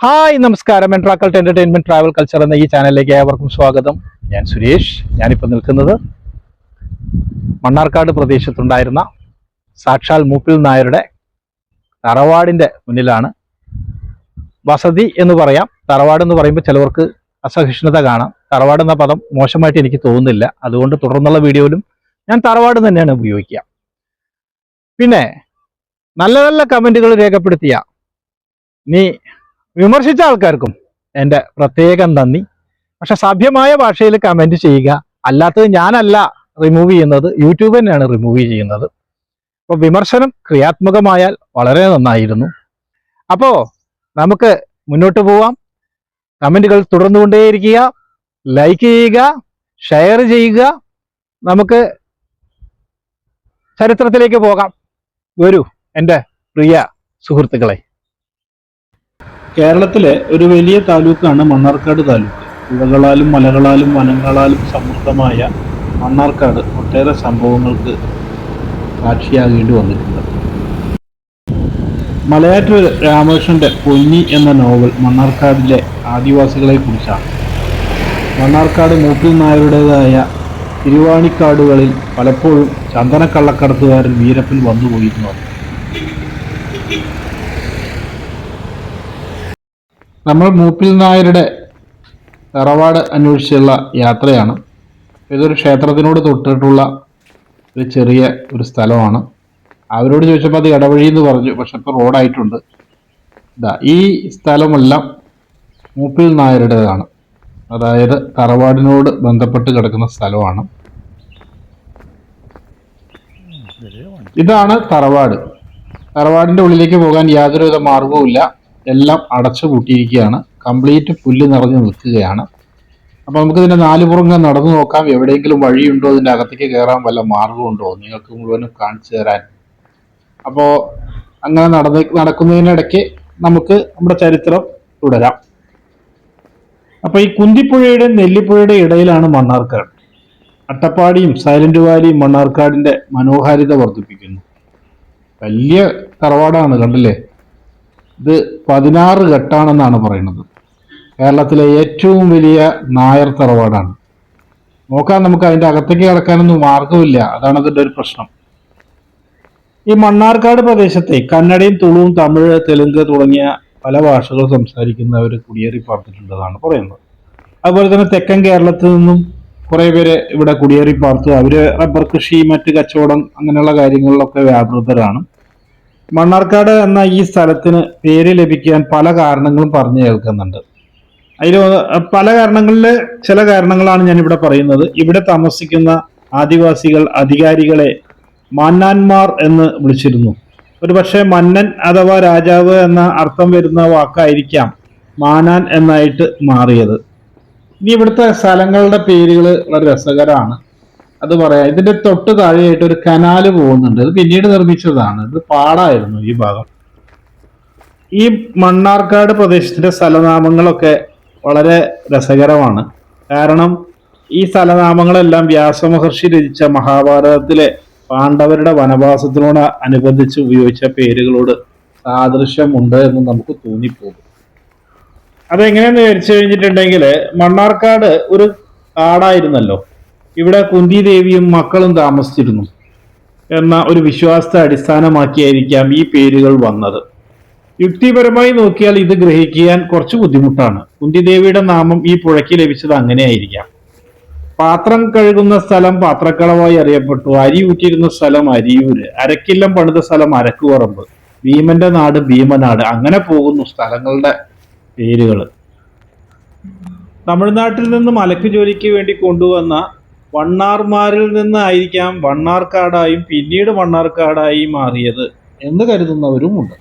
Hi നമസ്കാരം. എൻട്രാക്കൾട്ട് entertainment travel culture എന്ന ഈ ചാനലിലേക്ക് ഏവർക്കും സ്വാഗതം. ഞാൻ സുരേഷ്. ഞാനിപ്പോൾ നിൽക്കുന്നത് മണ്ണാർക്കാട് പ്രദേശത്തുണ്ടായിരുന്ന സാക്ഷാൽ മൂപ്പിൽ നായരുടെ തറവാടിന്റെ മുന്നിലാണ്. വസതി എന്ന് പറയാം. തറവാട് എന്ന് പറയുമ്പോൾ ചിലവർക്ക് അസഹിഷ്ണുത കാണാം. തറവാട് എന്ന പദം മോശമായിട്ട് എനിക്ക് തോന്നുന്നില്ല. അതുകൊണ്ട് തുടർന്നുള്ള വീഡിയോയിലും ഞാൻ തറവാട് തന്നെയാണ് ഉപയോഗിക്കുക. പിന്നെ നല്ല നല്ല കമന്റുകൾ രേഖപ്പെടുത്തിയ നീ വിമർശിച്ച ആൾക്കാർക്കും എന്റെ പ്രത്യേകം നന്ദി. പക്ഷെ സഭ്യമായ ഭാഷയിൽ കമന്റ് ചെയ്യുക അല്ലാത്തത് ഞാനല്ല റിമൂവ് ചെയ്യുന്നത് യൂട്യൂബ് തന്നെയാണ് റിമൂവ് ചെയ്യുന്നത്. അപ്പോൾ വിമർശനം ക്രിയാത്മകമായാൽ വളരെ നന്നായിരുന്നു. അപ്പോൾ നമുക്ക് മുന്നോട്ട് പോവാം. കമന്റുകൾ തുടർന്നുകൊണ്ടേയിരിക്കുക. ലൈക്ക് ചെയ്യുക ഷെയർ ചെയ്യുക. നമുക്ക് ചരിത്രത്തിലേക്ക് പോകാം. വരൂ എന്റെ പ്രിയ സുഹൃത്തുക്കളെ. കേരളത്തിലെ ഒരു വലിയ താലൂക്കാണ് മണ്ണാർക്കാട് താലൂക്ക്. പുഴകളാലും മലകളാലും വനങ്ങളാലും സമൃദ്ധമായ മണ്ണാർക്കാട് ഒട്ടേറെ സംഭവങ്ങൾക്ക് സാക്ഷിയാകേണ്ടി വന്നിട്ടുണ്ട്. മലയാറ്റൂർ രാമകൃഷ്ണന്റെ പൊന്നി എന്ന നോവൽ മണ്ണാർക്കാടിലെ ആദിവാസികളെ കുറിച്ചാണ് മണ്ണാർക്കാട് മൂപ്പിൽ നായരുടേതായ തിരുവാണിക്കാടുകളിൽ പലപ്പോഴും ചന്ദനക്കള്ളക്കടത്തുകാരൻ വീരപ്പൻ വന്നുപോയിരുന്നു. നമ്മൾ മൂപ്പിൽ നായരുടെ തറവാട് അന്വേഷിച്ചുള്ള യാത്രയാണ്. ഇതൊരു ക്ഷേത്രത്തിനോട് തൊട്ടിട്ടുള്ള ഒരു ചെറിയ ഒരു സ്ഥലമാണ്. അവരോട് ചോദിച്ചപ്പോൾ അത് ഇടവഴി എന്ന് പറഞ്ഞു പക്ഷെ ഇപ്പോൾ റോഡായിട്ടുണ്ട്. ഇതാ ഈ സ്ഥലമെല്ലാം മൂപ്പിൽ നായരുടേതാണ്. അതായത് തറവാടിനോട് ബന്ധപ്പെട്ട് കിടക്കുന്ന സ്ഥലമാണ്. ഇതാണ് തറവാട്. തറവാടിന്റെ ഉള്ളിലേക്ക് പോകാൻ യാതൊരുവിധ മാർഗവുമില്ല എല്ലാം അടച്ചു പൂട്ടിയിരിക്കുകയാണ്. കംപ്ലീറ്റ് പുല്ല് നിറഞ്ഞു നിൽക്കുകയാണ്. അപ്പോൾ നാല് പുറങ്ങൾ നടന്നു നോക്കാം. എവിടെയെങ്കിലും വഴിയുണ്ടോ ഇതിന്റെ അകത്തേക്ക് കയറാൻ വല്ല മാർഗമുണ്ടോ? നിങ്ങൾക്ക് മുഴുവനും കാണിച്ചു തരാൻ. അപ്പോൾ അങ്ങനെ നടന്ന് നടക്കുന്നതിനിടയ്ക്ക് നമുക്ക് നമ്മുടെ ചരിത്രം തുടരാം. അപ്പോൾ ഈ കുന്തിപ്പുഴയുടെ നെല്ലിപ്പുഴയുടെ ഇടയിലാണ് മണ്ണാർക്കാട്. അട്ടപ്പാടിയും സൈലന്റ് വാലിയും മണ്ണാർക്കാടിന്റെ മനോഹാരിത വർദ്ധിപ്പിക്കുന്നു. വലിയ തറവാടാണ് കണ്ടില്ലേ? ഇത് പതിനാറ് ഘട്ടാണെന്നാണ് പറയുന്നത്. കേരളത്തിലെ ഏറ്റവും വലിയ നായർ തറവാടാണ്. നോക്കാൻ നമുക്ക് അതിന്റെ അകത്തേക്ക് കിടക്കാനൊന്നും മാർഗമില്ല അതാണ് അതിന്റെ ഒരു പ്രശ്നം. ഈ മണ്ണാർക്കാട് പ്രദേശത്തെ കന്നഡയും തുളുവും തമിഴ് തെലുങ്ക് തുടങ്ങിയ പല ഭാഷകൾ സംസാരിക്കുന്നവർ കുടിയേറി പാർത്തിട്ടുണ്ടെന്നാണ് പറയുന്നത്. അതുപോലെ തന്നെ തെക്കൻ കേരളത്തിൽ നിന്നും കുറെ പേര് ഇവിടെ കുടിയേറി പാർത്തു. അവർ റബ്ബർ കൃഷി മറ്റ് കച്ചവടം അങ്ങനെയുള്ള കാര്യങ്ങളിലൊക്കെ വ്യാപൃതരാണ്. മണ്ണാർക്കാട് എന്ന ഈ സ്ഥലത്തിന് പേര് ലഭിക്കാൻ പല കാരണങ്ങളും പറഞ്ഞു കേൾക്കുന്നുണ്ട്. അതിൽ പല കാരണങ്ങളിൽ ചില കാരണങ്ങളാണ് ഞാൻ ഇവിടെ പറയുന്നത്. ഇവിടെ താമസിക്കുന്ന ആദിവാസികൾ അധികാരികളെ മന്നാന്മാർ എന്ന് വിളിച്ചിരുന്നു. ഒരു പക്ഷേ മന്നൻ അഥവാ രാജാവ് എന്ന അർത്ഥം വരുന്ന വാക്കായിരിക്കാം മാനാൻ എന്നായിട്ട് മാറിയത്. ഇനി ഇവിടുത്തെ സ്ഥലങ്ങളുടെ പേരുകൾ വളരെ രസകരമാണ്. അത് പറയാം. ഇതിന്റെ തൊട്ട് താഴെയായിട്ട് ഒരു കനാല് പോകുന്നുണ്ട്. ഇത് പിന്നീട് നിർമ്മിച്ചതാണ്. ഇത് പാടായിരുന്നു ഈ ഭാഗം. ഈ മണ്ണാർക്കാട് പ്രദേശത്തിന്റെ സ്ഥലനാമങ്ങളൊക്കെ വളരെ രസകരമാണ്. കാരണം ഈ സ്ഥലനാമങ്ങളെല്ലാം വ്യാസമഹർഷി രചിച്ച മഹാഭാരതത്തിലെ പാണ്ഡവരുടെ വനവാസത്തിനോട് അനുബന്ധിച്ച് ഉപയോഗിച്ച പേരുകളോട് സാദൃശ്യമുണ്ട് എന്ന് നമുക്ക് തോന്നിപ്പോകും. അതെങ്ങനെയാന്ന് വിചാരിച്ചു കഴിഞ്ഞിട്ടുണ്ടെങ്കിൽ മണ്ണാർക്കാട് ഒരു കാടായിരുന്നല്ലോ. ഇവിടെ കുന്തി ദേവിയും മക്കളും താമസിച്ചിരുന്നു എന്ന ഒരു വിശ്വാസത്തെ അടിസ്ഥാനമാക്കിയായിരിക്കാം ഈ പേരുകൾ വന്നത്. യുക്തിപരമായി നോക്കിയാൽ ഇത് ഗ്രഹിക്കാൻ കുറച്ച് ബുദ്ധിമുട്ടാണ്. കുന്തിദേവിയുടെ നാമം ഈ പുഴയ്ക്ക് ലഭിച്ചത് അങ്ങനെയായിരിക്കാം. പാത്രം കഴുകുന്ന സ്ഥലം പാത്രക്കളവായി അറിയപ്പെട്ടു. അരി ഊറ്റിയിരുന്ന സ്ഥലം അരിയൂര്. അരക്കില്ലം പണിത സ്ഥലം അരക്കുപറമ്പ്. ഭീമന്റെ നാട് ഭീമനാട്. അങ്ങനെ പോകുന്നു സ്ഥലങ്ങളുടെ പേരുകൾ തമിഴ്നാട്ടിൽ നിന്ന് മലക്ക് ജോലിക്ക് വേണ്ടി കൊണ്ടുവന്ന വണ്ണാർമാരിൽ നിന്നായിരിക്കാം വണ്ണാർക്കാടായും പിന്നീട് വണ്ണാർക്കാടായി മാറിയത് എന്ന് കരുതുന്നവരുമുണ്ട്.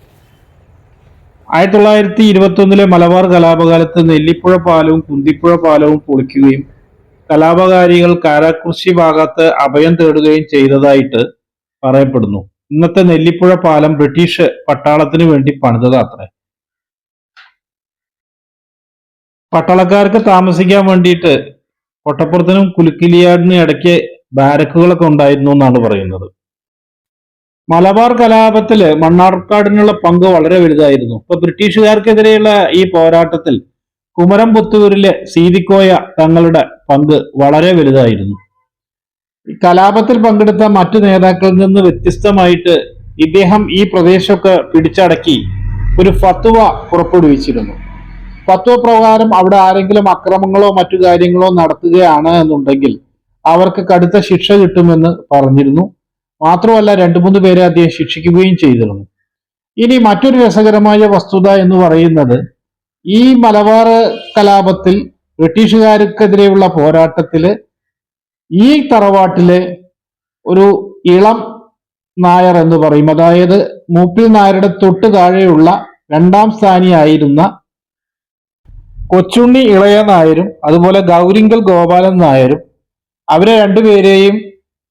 ആയിരത്തി തൊള്ളായിരത്തി ഇരുപത്തി ഒന്നിലെ മലബാർ കലാപകാലത്ത് നെല്ലിപ്പുഴ പാലവും കുന്തിപ്പുഴ പാലവും പൊളിക്കുകയും കലാപകാരികൾ കാരാകൃഷി ഭാഗത്ത് അഭയം തേടുകയും ചെയ്തതായിട്ട് പറയപ്പെടുന്നു. ഇന്നത്തെ നെല്ലിപ്പുഴ പാലം ബ്രിട്ടീഷ് പട്ടാളത്തിന് വേണ്ടി പണിതതാത്രേ. പട്ടാളക്കാർക്ക് താമസിക്കാൻ വേണ്ടിയിട്ട് കൊട്ടപ്പുറത്തിനും കുലുക്കിലിയാടിനും ഇടയ്ക്ക് ബാരക്കുകളൊക്കെ ഉണ്ടായിരുന്നു എന്നാണ് പറയുന്നത്. മലബാർ കലാപത്തിൽ മണ്ണാർക്കാടിനുള്ള പങ്ക് വളരെ വലുതായിരുന്നു. ഇപ്പൊ ബ്രിട്ടീഷുകാർക്കെതിരെയുള്ള ഈ പോരാട്ടത്തിൽ കുമരം പുത്തൂരിലെ സീതിക്കോയ തങ്ങളുടെ പങ്ക് വളരെ വലുതായിരുന്നു. കലാപത്തിൽ പങ്കെടുത്ത മറ്റു നേതാക്കളിൽ നിന്ന് വ്യത്യസ്തമായിട്ട് ഇദ്ദേഹം ഈ പ്രദേശമൊക്കെ പിടിച്ചടക്കി ഒരു ഫത്വ പുറപ്പെടുവിച്ചിരുന്നു. ഫത്വ പ്രകാരം അവിടെ ആരെങ്കിലും അക്രമങ്ങളോ മറ്റു കാര്യങ്ങളോ നടത്തുകയാണ് എന്നുണ്ടെങ്കിൽ അവർക്ക് കടുത്ത ശിക്ഷ കിട്ടുമെന്ന് പറഞ്ഞിരുന്നു. മാത്രമല്ല രണ്ടു മൂന്ന് പേരെ അദ്ദേഹം ശിക്ഷിക്കുകയും ചെയ്തിരുന്നു. ഇനി മറ്റൊരു രസകരമായ വസ്തുത എന്ന് പറയുന്നത് ഈ മലബാർ കലാപത്തിൽ ബ്രിട്ടീഷുകാർക്കെതിരെയുള്ള പോരാട്ടത്തിൽ ഈ തറവാട്ടിലെ ഒരു ഇളം നായർ എന്ന് പറയും. അതായത് മൂപ്പിൽ നായരുടെ തൊട്ട് താഴെയുള്ള രണ്ടാം സ്ഥാനിയായിരുന്ന കൊച്ചുണ്ണി ഇളയ നായരും അതുപോലെ ഗൗരിങ്കൽ ഗോപാലൻ നായരും അവരെ രണ്ടുപേരെയും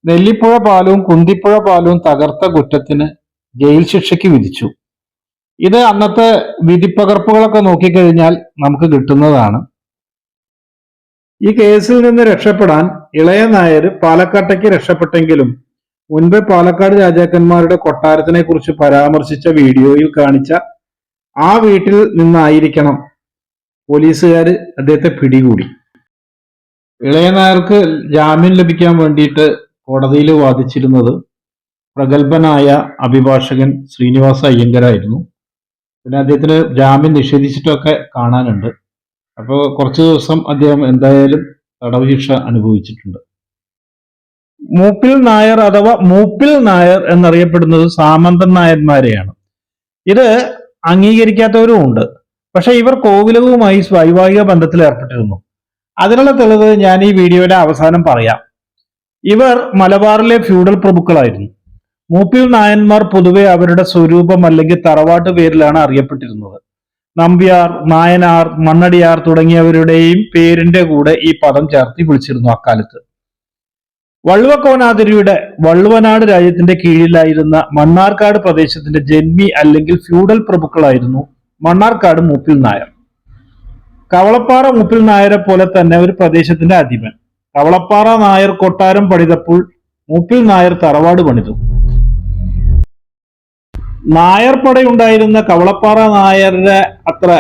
നെല്ലിപ്പുഴ പാലവും കുന്തിപ്പുഴ പാലവും തകർത്ത കുറ്റത്തിന് ജയിൽ ശിക്ഷയ്ക്ക് വിധിച്ചു. ഇത് അന്നത്തെ വിധിപ്പകർപ്പുകളൊക്കെ നോക്കിക്കഴിഞ്ഞാൽ നമുക്ക് കിട്ടുന്നതാണ്. ഈ കേസിൽ നിന്ന് രക്ഷപ്പെടാൻ ഇളയ നായർ പാലക്കാട്ടേക്ക് രക്ഷപ്പെട്ടെങ്കിലും മുൻപ് പാലക്കാട് രാജാക്കന്മാരുടെ കൊട്ടാരത്തിനെ കുറിച്ച് പരാമർശിച്ച വീഡിയോയിൽ കാണിച്ച ആ വീട്ടിൽ നിന്നായിരിക്കണം പോലീസുകാർ അദ്ദേഹത്തെ പിടികൂടി. ഇളയ നായർക്ക് ജാമ്യം ലഭിക്കാൻ വേണ്ടിയിട്ട് കോടതിയിൽ വാദിച്ചിരുന്നത് പ്രഗത്ഭനായ അഭിഭാഷകൻ ശ്രീനിവാസ അയ്യങ്കരായിരുന്നു. പിന്നെ അദ്ദേഹത്തിന് ജാമ്യം നിഷേധിച്ചിട്ടൊക്കെ കാണാനുണ്ട്. അപ്പോൾ കുറച്ച് ദിവസം അദ്ദേഹം എന്തായാലും തടവ് ശിക്ഷ അനുഭവിച്ചിട്ടുണ്ട്. മൂപ്പിൽ നായർ അഥവാ മൂപ്പിൽ നായർ എന്നറിയപ്പെടുന്നത് സാമന്തൻ നായന്മാരെയാണ്. ഇത് അംഗീകരിക്കാത്തവരും ഉണ്ട്. പക്ഷെ ഇവർ കോവിലകവുമായി വൈവാഹിക ബന്ധത്തിൽ ഏർപ്പെട്ടിരുന്നു. അതിനുള്ള തെളിവ് ഞാൻ ഈ വീഡിയോയുടെ അവസാനം പറയാം. ഇവർ മലബാറിലെ ഫ്യൂഡൽ പ്രഭുക്കളായിരുന്നു. മൂപ്പിൽ നായന്മാർ പൊതുവെ അവരുടെ സ്വരൂപം അല്ലെങ്കിൽ തറവാട്ട് പേരിലാണ് അറിയപ്പെട്ടിരുന്നത്. നമ്പ്യാർ നായനാർ മണ്ണടിയാർ തുടങ്ങിയവരുടെയും പേരിന്റെ കൂടെ ഈ പദം ചേർത്തി വിളിച്ചിരുന്നു അക്കാലത്ത്. വള്ളുവക്കോനാതിരിയുടെ വള്ളുവനാട് രാജ്യത്തിന്റെ കീഴിലായിരുന്ന മണ്ണാർക്കാട് പ്രദേശത്തിന്റെ ജന്മി അല്ലെങ്കിൽ ഫ്യൂഡൽ പ്രഭുക്കളായിരുന്നു മണ്ണാർക്കാട് മൂപ്പിൽ നായർ. കവളപ്പാറ മൂപ്പിൽ നായരെ പോലെ തന്നെ ഒരു പ്രദേശത്തിന്റെ അധിപൻ. കവളപ്പാറ നായർ കൊട്ടാരം പണിതപ്പോൾ മൂപ്പിൽ നായർ തറവാട് പണിതു. നായർ പടയുണ്ടായിരുന്ന കവളപ്പാറ നായരുടെ അത്ര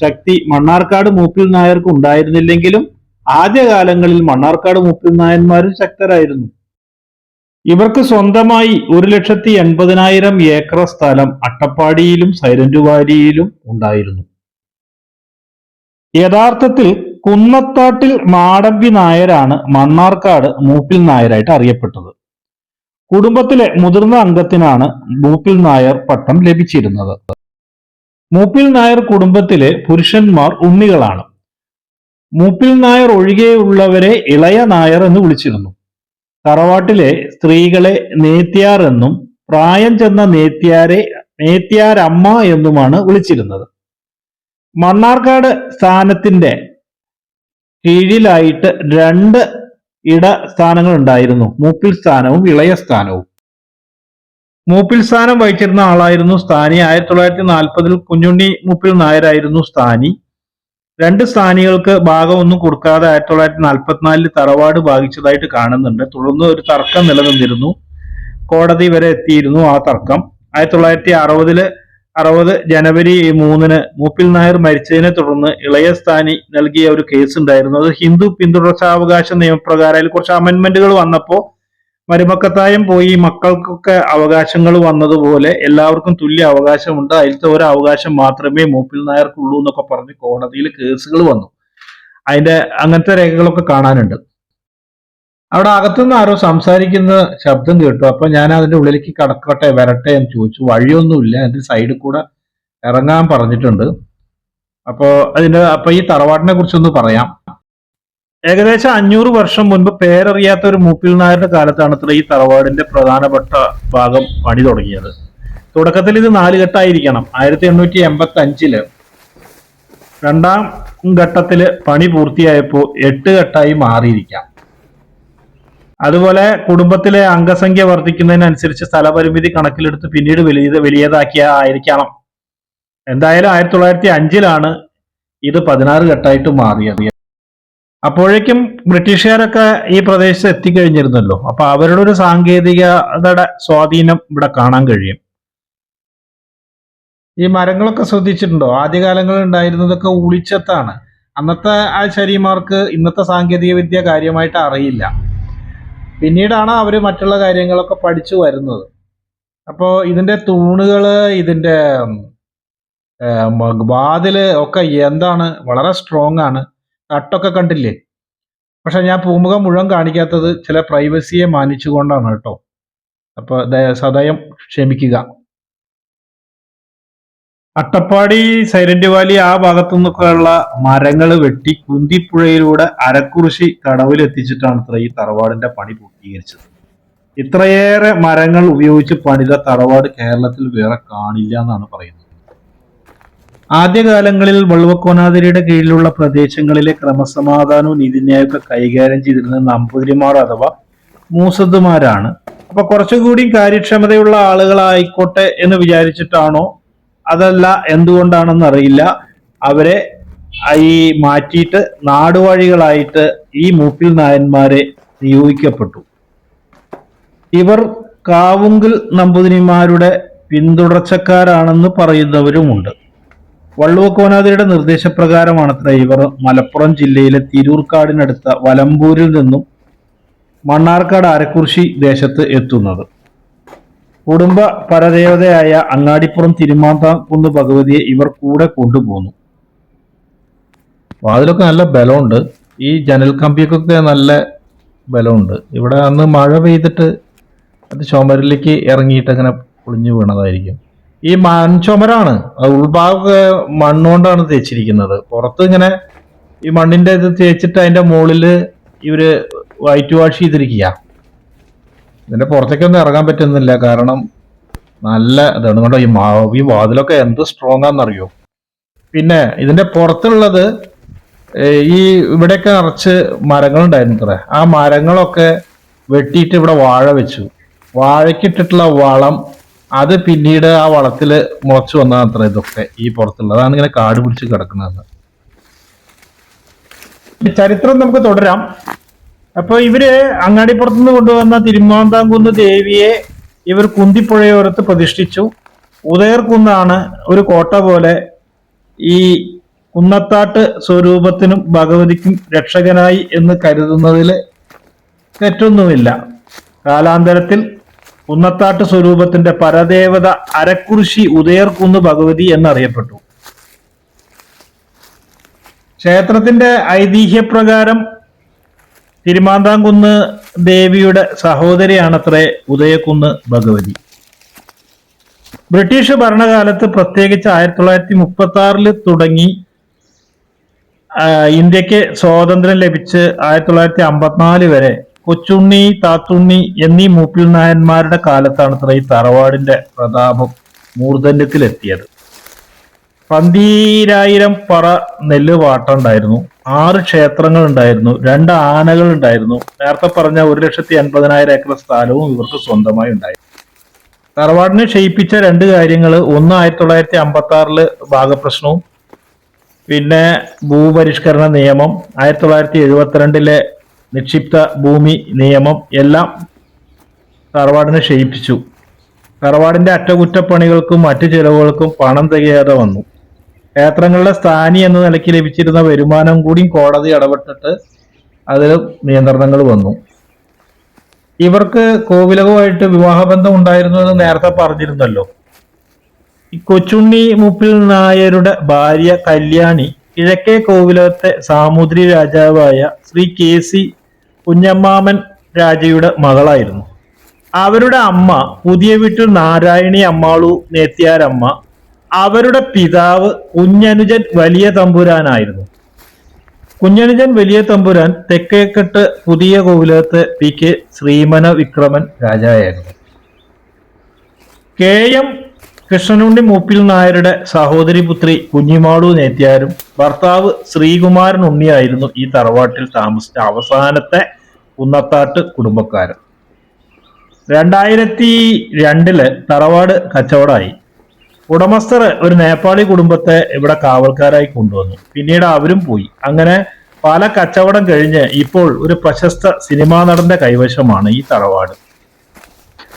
ശക്തി മണ്ണാർക്കാട് മൂപ്പിൽ നായർക്ക് ഉണ്ടായിരുന്നില്ലെങ്കിലും ആദ്യകാലങ്ങളിൽ മണ്ണാർക്കാട് മൂപ്പിൽ നായന്മാരും ശക്തരായിരുന്നു. ഇവർക്ക് സ്വന്തമായി ഒരു ലക്ഷത്തി എൺപതിനായിരം ഏക്കർ സ്ഥലം അട്ടപ്പാടിയിലും സൈലന്റുവാരിയിലും ഉണ്ടായിരുന്നു. യഥാർത്ഥത്തിൽ കുന്നത്താട്ടിൽ മാടമ്പി നായരാണ് മണ്ണാർക്കാട് മൂപ്പിൽ നായരായിട്ട് അറിയപ്പെട്ടത്. കുടുംബത്തിലെ മുതിർന്ന അംഗത്തിനാണ് മൂപ്പിൽ നായർ പട്ടം ലഭിച്ചിരുന്നത്. മൂപ്പിൽ നായർ കുടുംബത്തിലെ പുരുഷന്മാർ ഉണ്ണികളാണ്. മൂപ്പിൽ നായർ ഒഴികെയുള്ളവരെ ഇളയ നായർ എന്ന് വിളിച്ചിരുന്നു. തറവാട്ടിലെ സ്ത്രീകളെ നേത്യാർ എന്നും പ്രായം ചെന്ന നേത്യാരെ നേത്യാരമ്മ എന്നുമാണ് വിളിച്ചിരുന്നത്. മണ്ണാർക്കാട് സ്ഥാനത്തിന്റെ കീഴിലായിട്ട് രണ്ട് ഇട സ്ഥാനങ്ങൾ ഉണ്ടായിരുന്നു. മൂപ്പിൽ സ്ഥാനവും ഇളയ സ്ഥാനവും. മൂപ്പിൽ സ്ഥാനം വഹിച്ചിരുന്ന ആളായിരുന്നു സ്ഥാനി. ആയിരത്തി തൊള്ളായിരത്തി നാൽപ്പതിൽ കുഞ്ഞുണ്ണി മൂപ്പിൽ നായരായിരുന്നു സ്ഥാനി. രണ്ട് സ്ഥാനികൾക്ക് ഭാഗമൊന്നും കൊടുക്കാതെ ആയിരത്തി തൊള്ളായിരത്തി നാൽപ്പത്തിനാലിൽ തറവാട് ഭാഗിച്ചതായിട്ട് കാണുന്നുണ്ട്. തുടർന്ന് ഒരു തർക്കം നിലനിന്നിരുന്നു. കോടതി വരെ എത്തിയിരുന്നു ആ തർക്കം. ആയിരത്തി തൊള്ളായിരത്തി അറുപതിൽ അറുപത് ജനുവരി മൂന്നിന് മൂപ്പിൽ നായർ മരിച്ചതിനെ തുടർന്ന് ഇളയ സ്ഥാനി നൽകിയ ഒരു കേസ് ഉണ്ടായിരുന്നു അത് ഹിന്ദു പിന്തുടർച്ചാവകാശ നിയമപ്രകാരം അതിൽ കുറച്ച് അമെന്റ്മെന്റുകൾ വന്നപ്പോ മരുമക്കത്തായം പോയി മക്കൾക്കൊക്കെ അവകാശങ്ങൾ വന്നതുപോലെ എല്ലാവർക്കും തുല്യ അവകാശമുണ്ട്. അതിലത്തെ ഒരു അവകാശം മാത്രമേ മൂപ്പിൽ നായർക്കുള്ളൂ എന്നൊക്കെ പറഞ്ഞ് കോടതിയിൽ കേസുകൾ വന്നു. അതിന്റെ അങ്ങനത്തെ രേഖകളൊക്കെ കാണാനുണ്ട്. അവിടെ അകത്തുനിന്ന് ആരോ സംസാരിക്കുന്ന ശബ്ദം കേട്ടു. അപ്പൊ ഞാൻ അതിന്റെ ഉള്ളിലേക്ക് കടക്കട്ടെ വരട്ടെ എന്ന് ചോദിച്ചു. വഴിയൊന്നുമില്ല. അതിന്റെ സൈഡിൽ കൂടെ ഇറങ്ങാൻ പറഞ്ഞിട്ടുണ്ട്. അപ്പോ അതിന്റെ അപ്പൊ ഈ തറവാടിനെ കുറിച്ചൊന്ന് പറയാം. ഏകദേശം അഞ്ഞൂറ് വർഷം മുൻപ് പേരറിയാത്ത ഒരു മൂപ്പിൽ നായരുടെ കാലത്താണ് അത്ര ഈ തറവാടിന്റെ പ്രധാനപ്പെട്ട ഭാഗം പണി തുടങ്ങിയത്. തുടക്കത്തിൽ ഇത് നാല് ഘട്ടമായിരിക്കണം. ആയിരത്തി എണ്ണൂറ്റി എൺപത്തി അഞ്ചിൽ രണ്ടാം ഘട്ടത്തിൽ പണി പൂർത്തിയായപ്പോൾ എട്ട് ഘട്ടമായി മാറിയിരിക്കാം. അതുപോലെ കുടുംബത്തിലെ അംഗസംഖ്യ വർദ്ധിക്കുന്നതിനനുസരിച്ച് സ്ഥലപരിമിതി കണക്കിലെടുത്ത് പിന്നീട് വലിയ വലിയതാക്കിയ ആയിരിക്കണം. എന്തായാലും ആയിരത്തി തൊള്ളായിരത്തി അഞ്ചിലാണ് ഇത് പതിനാറ് ഘട്ടമായിട്ട് മാറിയത്. അപ്പോഴേക്കും ബ്രിട്ടീഷുകാരൊക്കെ ഈ പ്രദേശത്ത് എത്തിക്കഴിഞ്ഞിരുന്നല്ലോ. അപ്പൊ അവരുടെ ഒരു സാങ്കേതികതയുടെ സ്വാധീനം ഇവിടെ കാണാൻ കഴിയും. ഈ മരങ്ങളൊക്കെ ശ്രദ്ധിച്ചിട്ടുണ്ടോ? ആദ്യകാലങ്ങളിൽ ഉണ്ടായിരുന്നതൊക്കെ ഉളിച്ചത്താണ്. അന്നത്തെ ആ ശരിമാർക്ക് ഇന്നത്തെ സാങ്കേതിക വിദ്യ കാര്യമായിട്ട് അറിയില്ല. പിന്നീടാണ് അവർ മറ്റുള്ള കാര്യങ്ങളൊക്കെ പഠിച്ചു വരുന്നത്. അപ്പോൾ ഇതിന്റെ തൂണുകൾ ഇതിന്റെ ഉം, വാതിൽ ഒക്കെ എന്താണ്? വളരെ സ്ട്രോങ് ആണ്. തട്ടൊക്കെ കണ്ടില്ലേ? പക്ഷെ ഞാൻ പൂമുഖം മുഴുവൻ കാണിക്കാത്തത് ചില പ്രൈവസിയെ മാനിച്ചുകൊണ്ടാണ് കേട്ടോ. അപ്പൊ ദയ- സദയം ക്ഷമിക്കുക. അട്ടപ്പാടി സൈലന്റ് വാലി ആ ഭാഗത്തു നിന്നൊക്കെയുള്ള മരങ്ങൾ വെട്ടി കുന്തിപ്പുഴയിലൂടെ അരക്കുറിശി കടവിലെത്തിച്ചിട്ടാണ് ഇത്ര ഈ തറവാടിന്റെ പണി പൂർത്തീകരിച്ചത്. ഇത്രയേറെ മരങ്ങൾ ഉപയോഗിച്ച് പണിത തറവാട് കേരളത്തിൽ വേറെ കാണില്ല എന്നാണ് പറയുന്നത്. ആദ്യകാലങ്ങളിൽ വള്ളുവക്കോനാതിരിയുടെ കീഴിലുള്ള പ്രദേശങ്ങളിലെ ക്രമസമാധാനവും നീതിന്യായമൊക്കെ കൈകാര്യം ചെയ്തിരുന്നത് നമ്പൂതിരിമാർ അഥവാ മൂസദ്മാരാണ്. അപ്പൊ കുറച്ചുകൂടി കാര്യക്ഷമതയുള്ള ആളുകളായിക്കോട്ടെ എന്ന് വിചാരിച്ചിട്ടാണോ? അതല്ല എന്തുകൊണ്ടാണെന്ന് അറിയില്ല. അവരെ ഈ മാറ്റിയിട്ട് നാടുവാഴികളായിട്ട് ഈ മൂപ്പിൽ നായന്മാരെ നിയോഗിക്കപ്പെട്ടു. ഇവർ കാവുങ്കിൽ നമ്പൂതിരിമാരുടെ പിന്തുടർച്ചക്കാരാണെന്ന് പറയുന്നവരുമുണ്ട്. വള്ളുവക്കോനാതിയുടെ നിർദ്ദേശപ്രകാരമാണത്ര ഇവർ മലപ്പുറം ജില്ലയിലെ തിരൂർക്കാടിനടുത്ത വലമ്പൂരിൽ നിന്നും മണ്ണാർക്കാട് അരക്കുറിശി ദേശത്ത് എത്തുന്നത്. കുടുംബ പരദേവതയായ അങ്ങാടിപ്പുറം തിരുമാന്താക്കുന്ന് ഭഗവതിയെ ഇവർ കൂടെ കൊണ്ടുപോന്നു. വാതിലൊക്കെ നല്ല ബലമുണ്ട്. ഈ ജനൽ കമ്പിയൊക്കെ നല്ല ബലമുണ്ട്. ഇവിടെ അന്ന് മഴ പെയ്തിട്ട് അത് ചുമരിലേക്ക് ഇറങ്ങിയിട്ട് അങ്ങനെ പൊളിഞ്ഞു വീണതായിരിക്കും. ഈ മൺചുമരാണ് ഉൾഭാഗമൊക്കെ മണ്ണുകൊണ്ടാണ് തേച്ചിരിക്കുന്നത്. പുറത്ത് ഇങ്ങനെ ഈ മണ്ണിന്റെ ഇത് തേച്ചിട്ട് അതിന്റെ മുകളിൽ ഇവർ വൈറ്റ് വാഷ് ചെയ്തിരിക്കുക. ഇതിന്റെ പുറത്തേക്കൊന്നും ഇറങ്ങാൻ പറ്റുന്നില്ല. കാരണം നല്ല ഇതാണ് കണ്ടോ? ഈ ഈ വാതിലൊക്കെ എന്ത് സ്ട്രോങ് ആണെന്നറിയോ? പിന്നെ ഇതിന്റെ പുറത്തുള്ളത് ഈ ഇവിടെയൊക്കെ നിറച്ച് മരങ്ങളുണ്ടായിരുന്നു ഇത്ര. ആ മരങ്ങളൊക്കെ വെട്ടിയിട്ട് ഇവിടെ വാഴ വെച്ചു. വാഴയ്ക്കിട്ടിട്ടുള്ള വളം അത് പിന്നീട് ആ വളത്തിൽ മുളച്ചു വന്നാൽ അത്ര ഇതൊക്കെ ഈ പുറത്തുള്ള അതാണ് ഇങ്ങനെ കാട് പിടിച്ച് കിടക്കുന്നത്. ചരിത്രം നമുക്ക് തുടരാം. അപ്പൊ ഇവർ അങ്ങാടിപ്പുറത്തുനിന്ന് കൊണ്ടുവന്ന തിരുമാന്താംകുന്ന് ദേവിയെ ഇവർ കുന്തിപ്പുഴയോരത്ത് പ്രതിഷ്ഠിച്ചു. ഉദയർകുന്നാണ് ഒരു കോട്ട പോലെ ഈ കുന്നത്താട്ട് സ്വരൂപത്തിനും ഭഗവതിക്കും രക്ഷകനായി എന്ന് കരുതുന്നതിൽ തെറ്റൊന്നുമില്ല. കാലാന്തരത്തിൽ കുന്നത്താട്ട് സ്വരൂപത്തിന്റെ പരദേവത അരക്കുറിശി ഉദയർക്കുന്ന് ഭഗവതി എന്നറിയപ്പെട്ടു. ക്ഷേത്രത്തിന്റെ ഐതിഹ്യപ്രകാരം തിരുമാന്താംകുന്ന് ദേവിയുടെ സഹോദരിയാണത്രേ ഉദയകുന്ന് ഭഗവതി. ബ്രിട്ടീഷ് ഭരണകാലത്ത് പ്രത്യേകിച്ച് ആയിരത്തി തൊള്ളായിരത്തി മുപ്പത്തി ആറിൽ തുടങ്ങി ഇന്ത്യയ്ക്ക് സ്വാതന്ത്ര്യം ലഭിച്ച് ആയിരത്തി തൊള്ളായിരത്തി അമ്പത്തിനാല് വരെ കൊച്ചുണ്ണി താത്തുണ്ണി എന്നീ മൂപ്പിൽ നായന്മാരുടെ കാലത്താണ് അത്ര ഈ തറവാടിന്റെ പ്രതാപം മൂർധന്യത്തിലെത്തിയത്. പന്തീരായിരം പറ നെല്ല് വാട്ടുണ്ടായിരുന്നു ആറ് ക്ഷേത്രങ്ങൾ ഉണ്ടായിരുന്നു. രണ്ട് ആനകൾ ഉണ്ടായിരുന്നു. നേരത്തെ പറഞ്ഞ ഒരു ലക്ഷത്തി അൻപതിനായിരം ഏക്കർ സ്ഥലവും ഇവർക്ക് സ്വന്തമായി ഉണ്ടായിരുന്നു തറവാടിനെ ക്ഷയിപ്പിച്ച രണ്ട് കാര്യങ്ങൾ ഒന്ന് ആയിരത്തി തൊള്ളായിരത്തി അമ്പത്തി ആറിൽ ഭാഗപ്രശ്നവും പിന്നെ ഭൂപരിഷ്കരണ നിയമം. ആയിരത്തി തൊള്ളായിരത്തി എഴുപത്തിരണ്ടിലെ നിക്ഷിപ്ത ഭൂമി നിയമം എല്ലാം തറവാടിനെ ക്ഷയിപ്പിച്ചു. തറവാടിന്റെ അറ്റകുറ്റപ്പണികൾക്കും മറ്റു ചെലവുകൾക്കും പണം തികയാതെ വന്നു. ക്ഷേത്രങ്ങളുടെ സ്ഥാനി എന്ന നിലയ്ക്ക് ലഭിച്ചിരുന്ന വരുമാനം കൂടി കോടതി ഇടപെട്ടിട്ട് അതിൽ നിയന്ത്രണങ്ങൾ വന്നു. ഇവർക്ക് കോവിലകവുമായിട്ട് വിവാഹബന്ധം ഉണ്ടായിരുന്നു എന്ന് നേരത്തെ പറഞ്ഞിരുന്നല്ലോ. ഈ കൊച്ചുണ്ണി മുപ്പിൽ നായരുടെ ഭാര്യ കല്യാണി കിഴക്കേ കോവിലകത്തെ സാമുദ്രി രാജാവായ ശ്രീ കെ സി കുഞ്ഞമ്മാമൻ രാജയുടെ മകളായിരുന്നു. അവരുടെ അമ്മ പുതിയ വീട്ടിൽ നാരായണി അമ്മാളു നേത്തിയാരമ്മ അവരുടെ പിതാവ് കുഞ്ഞനുജൻ വലിയ തമ്പുരാനായിരുന്നു. കുഞ്ഞനുജൻ വലിയ തമ്പുരാൻ തെക്കേക്കെട്ട് പുതിയ കോവിലകത്ത് പി കെ ശ്രീമന വിക്രമൻ രാജായായിരുന്നു കെ എം കൃഷ്ണനുണ്ടി മൂപ്പിൽ നായരുടെ സഹോദരി പുത്രി കുഞ്ഞിമാളു നേത്യാരും ഭർത്താവ് ശ്രീകുമാരൻ ഉണ്ണിയായിരുന്നു ഈ തറവാട്ടിൽ താമസിച്ച അവസാനത്തെ കുന്നത്താട്ട് കുടുംബക്കാരൻ രണ്ടായിരത്തി രണ്ടിൽ തറവാട് കച്ചവടമായി. ഉടമസ്ഥർ ഒരു നേപ്പാളി കുടുംബത്തെ ഇവിടെ കാവൽക്കാരായി കൊണ്ടുവന്നു. പിന്നീട് അവരും പോയി. അങ്ങനെ പല കച്ചവടം കഴിഞ്ഞ് ഇപ്പോൾ ഒരു പ്രശസ്ത സിനിമാ നടന്റെ കൈവശമാണ് ഈ തറവാട്.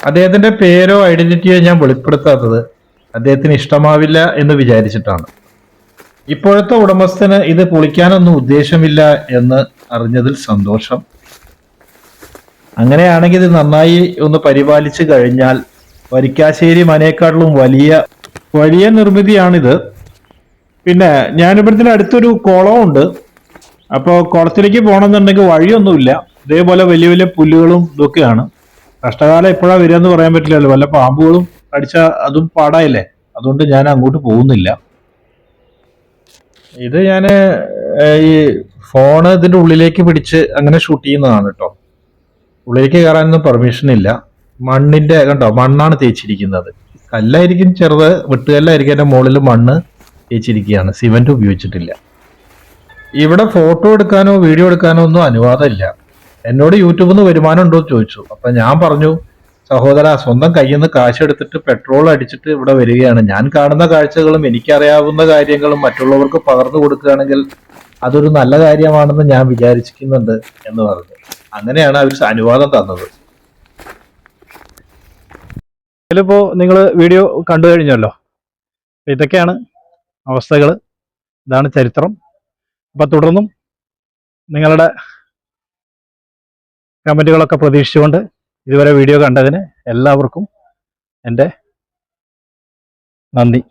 അദ്ദേഹത്തിന്റെ പേരോ ഐഡന്റിറ്റിയോ ഞാൻ വെളിപ്പെടുത്താത്തത് അദ്ദേഹത്തിന് ഇഷ്ടമാവില്ല എന്ന് വിചാരിച്ചിട്ടാണ്. ഇപ്പോഴത്തെ ഉടമസ്ഥന് ഇത് പൊളിക്കാനൊന്നും ഉദ്ദേശമില്ല എന്ന് അറിഞ്ഞതിൽ സന്തോഷം. അങ്ങനെയാണെങ്കിൽ ഇത് നന്നായി ഒന്ന് പരിപാലിച്ചു കഴിഞ്ഞാൽ വരിക്കാശ്ശേരി മനേക്കാട്ടിലും വലിയ വലിയ നിർമ്മിതിയാണിത്. പിന്നെ ഞാനിവിടത്തിന് അടുത്തൊരു കുളമുണ്ട് അപ്പോൾ കുളത്തിലേക്ക് പോകണമെന്നുണ്ടെങ്കിൽ വഴിയൊന്നുമില്ല. ഇതേപോലെ വലിയ വലിയ പുല്ലുകളും ഇതൊക്കെയാണ്. കഷ്ടകാലം എപ്പോഴാണ് വരിക എന്ന് പറയാൻ പറ്റില്ലല്ലോ. വല്ല പാമ്പുകളും അടിച്ച അതും പാടായില്ലേ? അതുകൊണ്ട് ഞാൻ അങ്ങോട്ട് പോകുന്നില്ല. ഇത് ഞാൻ ഈ ഫോണ് ഇതിന്റെ ഉള്ളിലേക്ക് പിടിച്ച് അങ്ങനെ ഷൂട്ട് ചെയ്യുന്നതാണ് കേട്ടോ. ഉള്ളിലേക്ക് കയറാനൊന്നും പെർമിഷൻ ഇല്ല. മണ്ണിന്റെ കണ്ടോ മണ്ണാണ് തേച്ചിരിക്കുന്നത്. കല്ലായിരിക്കും ചെറുത് വെട്ടുകല്ലായിരിക്കും എന്റെ മുകളിൽ മണ്ണ് തേച്ചിരിക്കുകയാണ്. സിമെന്റ് ഉപയോഗിച്ചിട്ടില്ല. ഇവിടെ ഫോട്ടോ എടുക്കാനോ വീഡിയോ എടുക്കാനോ ഒന്നും അനുവാദമില്ല. എന്നോട് യൂട്യൂബിൽ നിന്ന് വരുമാനം ഉണ്ടോ എന്ന് ചോദിച്ചു. അപ്പൊ ഞാൻ പറഞ്ഞു സഹോദര സ്വന്തം കയ്യിൽ നിന്ന് കാശ് എടുത്തിട്ട് പെട്രോൾ അടിച്ചിട്ട് ഇവിടെ വരികയാണ്. ഞാൻ കാണുന്ന കാഴ്ചകളും എനിക്കറിയാവുന്ന കാര്യങ്ങളും മറ്റുള്ളവർക്ക് പകർന്നു കൊടുക്കുകയാണെങ്കിൽ അതൊരു നല്ല കാര്യമാണെന്ന് ഞാൻ വിചാരിച്ചിരിക്കുന്നുണ്ട് എന്ന് പറഞ്ഞു. അങ്ങനെയാണ് അവർ അനുവാദം തന്നത്. ഇതിലിപ്പോ നിങ്ങൾ വീഡിയോ കണ്ടു കഴിഞ്ഞല്ലോ. ഇതൊക്കെയാണ് അവസ്ഥകൾ ഇതാണ് ചരിത്രം. അപ്പൊ തുടർന്നും നിങ്ങളുടെ കമന്റുകളൊക്കെ പ്രതീക്ഷിച്ചുകൊണ്ട് ഇതുവരെ വീഡിയോ കണ്ടതിന് എല്ലാവർക്കും എന്റെ നന്ദി.